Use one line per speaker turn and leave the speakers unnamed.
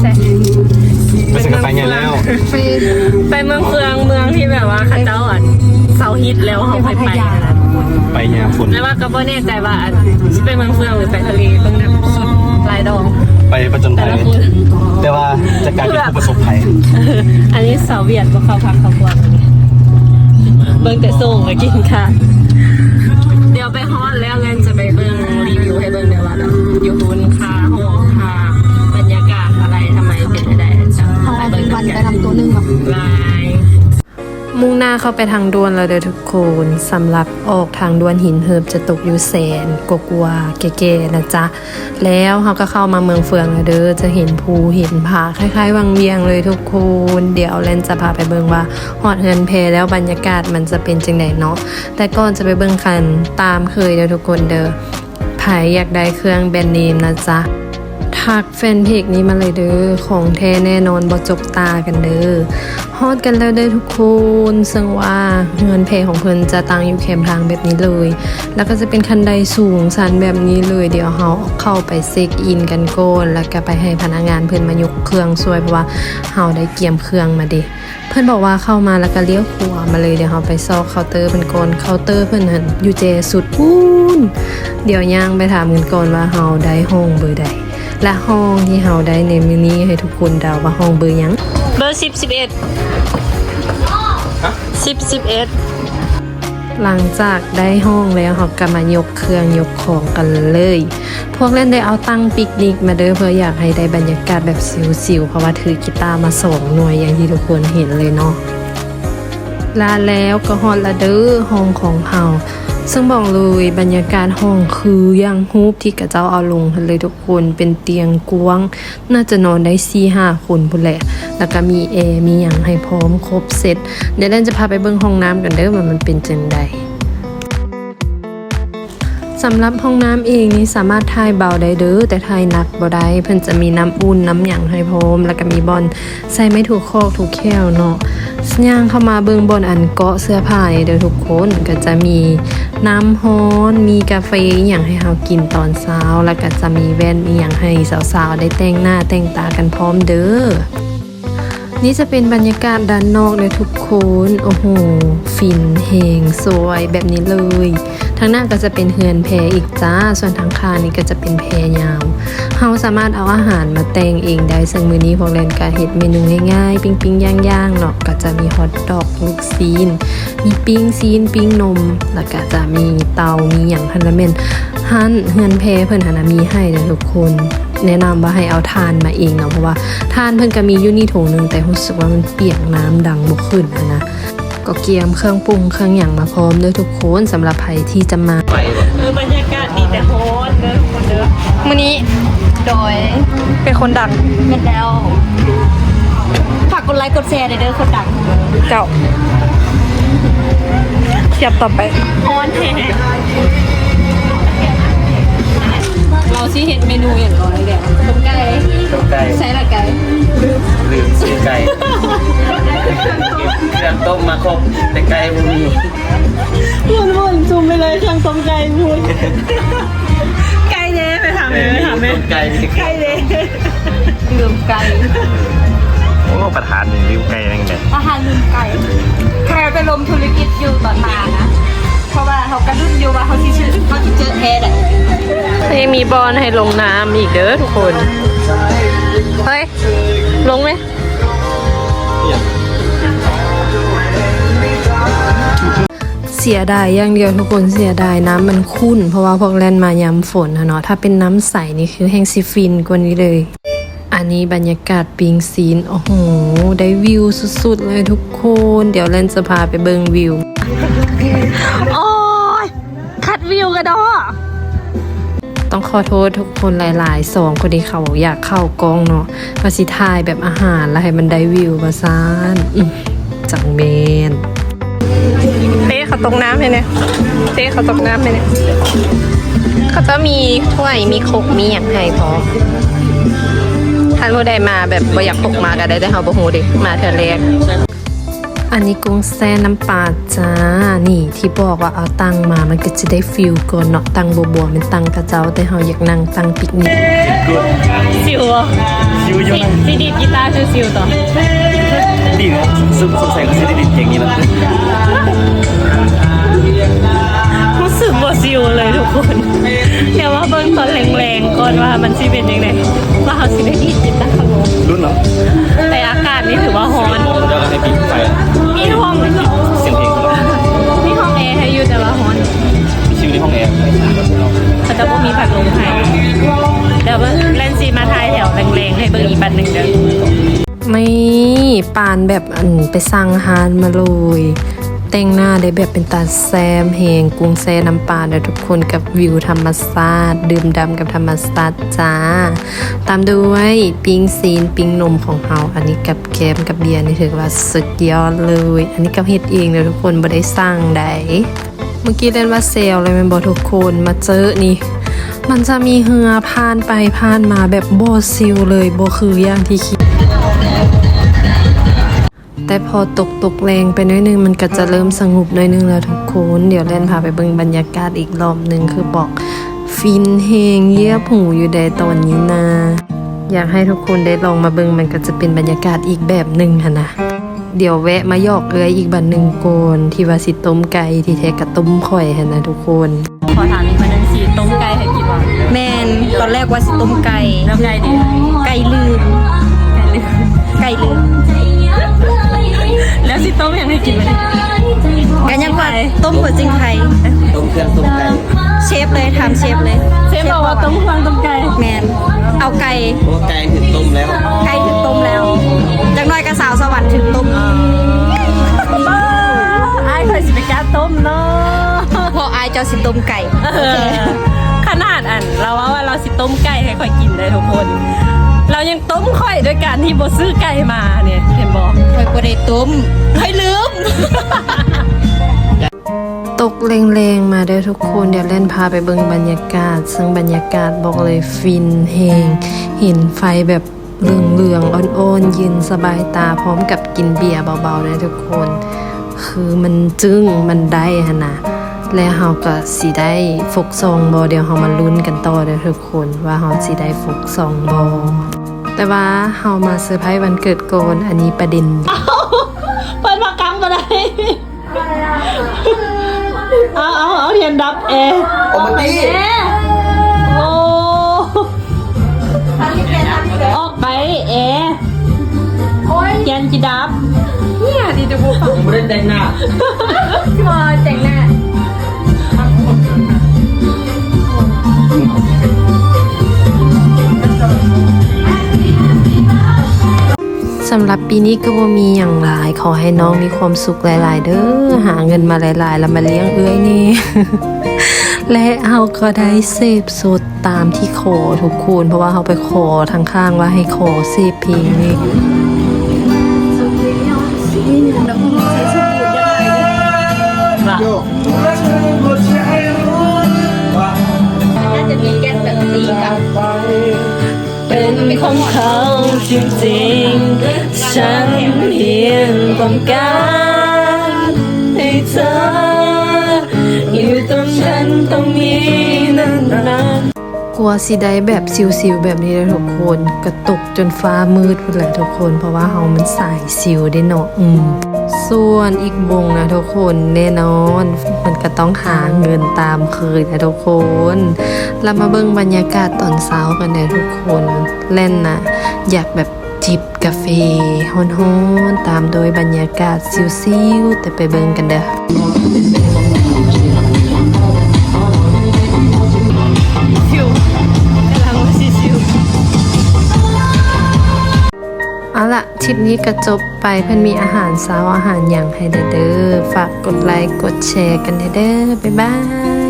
ใส่
ไม่ใช่กระไปไงแล้ว
ไป
ไปเมืองเฟืองเมืองที่แบบว่าเข้าเจ้าอะเสาฮิตแล้วเขาไปไปกันนะ
ไปยามฝน
แล้วว่าก็บ่แน่ใจว่าอันสิไปเมืองเฟืองหรือไปทะเลเบิ่งแบบสุดลายดอก
ไปประจน
แต่
ภัย
ละคน
แต่ว่าจะกลายเป็นผู้ประสบภัย
อันนี้สาวเวียดบ่เข้าพักเข้าครัวอันนี้เบิ่งแต่ส่งมากินค่ะ เดี๋ยวไปฮอดแล้วแลนจะไปเบิ่งรีวิวให้เบิ่งเดี๋ยวว่าแบบอยู่บนคา เข้า
ไปทางด่วนแล้วเด้อทุกคนสำหรับออกทางด่วนหินเหิบจะตกอยู่แสนกกว่าๆเก๋ๆนะจ๊ะ แล้วเขาก็เข้ามาเมืองเฟืองแล้วเด้อจะเห็นภูเห็นผาคล้ายๆ วังเวียงเลยทุกคนเดี๋ยวแลนจะพาไปเบิ่งว่าหอดเฮือนเพแล้วบรรยากาศมันจะเป็นจังไดเนาะแต่ก่อนจะไปเบิ่งคันตามเคยเด้อทุกคนเด้อไผอยากได้เครื่องแบรนด์เนมนะจ๊ะ ทักแฟนเพจนี้มาเลยเด้อ ของแท้แน่นอนบ่จกตากันเด้อฮอดกันแล้วเด้อทุกคนซึ่งว่าเงินเพจของเพิ่นจะตั้งอยู่แคมทางแบบนี้เลย แล้วก็จะเป็นคันไดสูงสันแบบนี้เลย เดี๋ยวเฮาเข้าไปเช็คอินกันก่อนแล้วก็ไปให้พนักงานเพิ่นมายกเครื่องช่วยเพราะว่าเฮาได้เกียมเครื่องมาเด้เพิ่นบอกว่าเข้ามาแล้วก็เลี้ยวขวามาเลยเดี๋ยวเฮาไปซอกเคาน์เตอร์เพิ่นก่อนเคาน์เตอร์เพิ่นหันอยู่เจสุดพูนเดี๋ยวย่างไปถามกันก่อนว่าเฮาได้ห้องเบอร์ใด และห้องที่เฮาได้ในมื้อนี้ให้ทุกคนเดาว่าห้องเบอร์หยัง
เบอร์10 11 10 11
หลังจากได้ห้องแล้วเขาก็มายกเครื่องยกของกันเลย พวกเล่นได้เอาตั้งปิกนิกมาเด้อเพื่ออยากให้ได้บรรยากาศแบบสิวๆ เพราะว่าถือกีตาร์มาสองหน่วยอย่างที่ทุกคนเห็นเลยเนาะลาแล้วก็ฮอดละเด้อห้องของเฮา ซึ่งบอกเลยบรรยากาศห้องคือยังฮูบที่กระเจ้าเอาลงเลยทุกคนเป็นเตียงกว้าง น่าจะนอนได้สี่ห้าคนพุ่นแหละ แล้วก็มีแอร์มีอย่างให้พร้อมครบเสร็จเดี๋ยวเล่นจะพาไปเบิ่งห้องน้ำกันเด้อว่ามันเป็นจังใด สำหรับห้องน้ำเองนี่สามารถทายเบาได้เด้อแต่ทายหนักบ่ได้เพิ่นจะมีน้ำอุ่นน้ำหยังให้พร้อม แล้วก็มีบอลใส่ไม่ถูกคอกถูกแควเนาะย่างเข้ามาเบิ่งบนอันเกาะเสื้อผ้านี่เด้อทุกคนก็จะมีน้ำฮ้อนมีกาแฟอหย่างให้เฮากินตอนเช้า แล้วก็จะมีแว่นอีหยังให้สาวๆได้แต่งหน้าแต่งตากันพร้อมเด้อนี่จะเป็นบรรยากาศด้านนอกเลยทุกคน โอ้โห ฟินเฮงสวยแบบนี้เลย ทางหน้าก็จะเป็นเฮือนแพอีกจ้า ส่วนทางคานี่ก็จะเป็นแพยาวเฮาสามารถเอาอาหารมาแต่งเองได้ซึ่งมือนี้พวกเรนกาเฮ็ดเมนูง่ายๆ ปิ้งปิ้งย่างย่างๆเนาะก็จะมีฮอทดอกลูกซีน มีปิ้งซีนปิ้งนม แล้วก็จะมีเตามีอย่างพันละเมนฮั่นเฮือนแพเพิ่นหันนะมีให้เลยทุกคนแนะนำว่าให้เอาทานมาเองเนาะเพราะว่าทานเพิ่นก็มีอยู่นี่ถุงนึงแต่รู้สึกว่ามันเปียกน้ำดังบ่ขึ้นอะนะ ก็เกียมเครื่องปรุงเครื่องหยังมาพร้อมเด้อทุกคนสำหรับใครที่จะมา
เออบรรยากาศดีแต่โฮสเด้อทุกคนเด้อ
มื้อนี้โดย
เป็นคนดัง
เม็ดแล้วฝากกดไลค์กดแชร์หน่อยเด้อคนดัง
เจ้าเทียบต่อไป
ออนแท้
เราสิเห็นเมนูอย่างก่อนเลยเดี๋ยว
ต้มไก่
ไก่เด้ไปถามเลยไปถามเลย
ต้มไก่มี
ไก่เด้
ลืมไก่
โอ้ประธานนี่ริ้วไก่นั่นแหละ
อาหารลืมไก่ใครไปลมธุรกิจอยู่ตอนมานะเพราะว่าเขากระดุนอยู่ว่าเขาที่ชื่อเขาที่เจอแท้แหละ
ยังมีบอลให้ลงน้ำอีกเด้อทุกคน เฮ้ย ลงไหม
เสียดายอย่างเดียวทุกคนเสียดายน้ำมันขุ่น เพราะว่าพวกแลนมายามฝนอะเนาะถ้าเป็นน้ำใสนี่คือแห้งซิฟินกว่านี้เลย อันนี้บรรยากาศปิงซีน โอ้โห ได้วิวสุดๆเลยทุกคน เดี๋ยวแลนจะพาไปเบิงวิว
โอ้ยคัดวิวกันดอ
ต้องขอโทษทุกคนหลายๆสองคนที่เขาอยากเข้ากล้องเนาะมาสิทายแบบอาหารแล้วให้มันได้วิวมาซานอื้อจังเมน
เต้เขาตกน้ำเลยเนี่ยเต้เขาตกน้ำเลยเนี่ยเขาจะมีถ้วยมีครกมีอย่างให้พร้อมท่านผู้ใดมาแบบบ่อยากตกมาก็ได้แต่เขาบ่ฮู้เดิมาเทื่อแรก
อันนี้กุ้งแซ่น้ำปลาจ้า นี่ที่บอกว่าเอาตังมา มันก็จะได้ฟิลก่อนเนาะตังบัวบัวๆเป็นตังกระเจ้าแต่เฮาอยากนั่งตังปิกนิก
ซิวอะ
ซิวเยอะ
ซีดีดกีตาร์ชื่อซิวต่อ
ดีนะซึ่งสงสัยก็จะได้ดิเก่งนี้แล้ว
รู้สึกว่าซิวเลยทุกคนเดี๋ยวว่าเบิ้งตอนแรงๆก่อนว่ามันสิเป็นยังไงว่าเขาสิได้ดีดกีตาร์ครับผม
รุ่นเนาะ
แต่อากาศนี่ถือว่าร้อน
เดี๋ยวให้ปีไฟ
มีห้อง
เสียงเพลง
มีห้องแอร์ให้อยู่แต่ว่าร้อน
มีชิวในห้องแอร์
เขาจะบ่มีผัดลมให้เดี๋ยวว่าแลนซีมาทายแถวแรงๆให้เบิ้งอีกบันหนึ่งเด้อ
ไม่านแบบอันไปสร้างฮานมาเลยแต่งหน้าได้แบบเป็นตาแซมแหงกรุงแซน้ำปลาเด้อทุกคนกับวิวธรรมชาติดื่มดำกับธรรมชาติจ้า ตามด้วยปิงซีนปิงนมของเฮาอันนี้กับแกมกับเบียร์นี่ถือว่าสุดยอดเลย อันนี้ก็เฮ็ดเองเด้อทุกคนบ่ได้สร้างใดเมื่อกี้เล่นว่าเซลเลยม่นบ่ทุกคนมาเจอนี่มันจะมีเหือผ่านไปผ่านมาแบบโบซิลเลยโบคืออย่างที่คิด แต่พอตกตกแรงไปหน้อยนึงมันก็จะเริ่มสงบหน้อยนึงแล้วทุกคน เดี๋ยวเล่นพาไปเบิ่งบรรยากาศอีกรอบหนึ่งคือบอกฟินเฮงเยียบหูอยู่ใดตอนนี้นะ อยากให้ทุกคนได้ลองมาเบิ่งมันก็จะเป็นบรรยากาศอีกแบบหนึ่งค่ะนะเดี๋ยวแวะมาหยอกเอื้อยอีกบันหนึ่งโกนที่ว่าสิต้มไก่ที่แท้กระต้มข่อยค่ะนะทุกคน
ขอถามอีกบันหนึ่งสีต้มไก่ให้กินว่า
แมนตอนแรกว่าสิต้มไก่
แล้วไก่ดี
ไก่ลืมไก่ลืม
แล้ว สิต้มยังให้กินไหม
กันยังว่าต้มหัวจริงไทย
ต้มเครื่องต้มไก่
เชฟเลยทำเชฟเลย
เชฟบอกว่าต้มควางต้มไก่
แมนเอาไก่
เพราะไก่ถึงต้มแล้ว
ไก่ถึงต้มแล้วจากน้อยกระสาวสวรรค์ถึงต้ม
บ้าไอ้เคยสิไปกล้าต้มเนาะ
พออายเจ้าสิต้มไก่
เออขนาดอันเราว่าว่าเราสิต้มไก่ให้ค่อยกินเลยทุกคนเรายังต้มค่อยด้วยการที่โบซื้อไก่มาเนี่ยเห็นบอก
คอยบ่ได้ต้ม คอยลืม
ตกแรงๆมาเด้ทุกคนเดี๋ยวเล่นพาไปเบิงบรรยากาศ ซึ่งบรรยากาศบอกเลยฟินเฮงเห็นไฟแบบเหลืองๆอ่อนๆยืนสบายตาพร้อมกับกินเบียร์เบาๆเลยทุกคน คือมันจึ้งมันได้ฮะนะและเฮาก็สิได้ฟกซองบอเดี๋ยวเฮามาลุ้นกันต่อเด้อทุกคนว่าเฮาสิได้ฟกซองบอแต่ว่าเฮามาเซอร์ไพรส์วันเกิดโกนอันนี้ประเด็น
เอาเอาเอาเทียนดับเอ
โอมาตี้
โอ้ออกไปเอเทียนจีดับ
ผมไม่ได้แต่งหน้า
พอแต่งหน้า
หรับปีนี้ก็บ่มีอย่างหลาย ขอให้น้องมีความสุขหลาย ๆ เด้อหาเงินมาหลาย ๆ แล้วมาเลี้ยงเอื้อยนี่ และเฮาก็ได้เสพสดตามที่ขอทุกคนเพราะว่าเฮาไปขอทางข้างว่าให้ขอเสพเพลงนี่
น่าจะมีแก้นแบบตีกับ
เป็นของเขาจริงๆ ฉันเพียงต้องการให้เธอ อยู่ตรงฉันตรงนี้นานๆ
กลัวสิได้แบบซิวๆแบบนี้เลยทุกคน กระตกจนฟ้ามืดพุ่นแหละทุกคน เพราะว่าเฮามันสายซิวได้เนาะอืมส่วนอีกวงนะทุกคนแน่นอน มันก็ต้องหาเงินตามเคยนะทุกคนเรามาเบิ่งบรรยากาศตอนเช้ากันเลยทุกคนเล่นนะอยากแบบ จิบกาแฟฮ้อนๆ ตามโดยบรรยากาศซิวๆ แต่ไปเบิ่งกันเด้อเอาละทริปนี้ก็จบไปเพื่อนมีอาหารเช้าอาหารอย่างให้เด้อๆฝากกดไลค์ กดแชร์กันเด้อๆบ๊ายบาย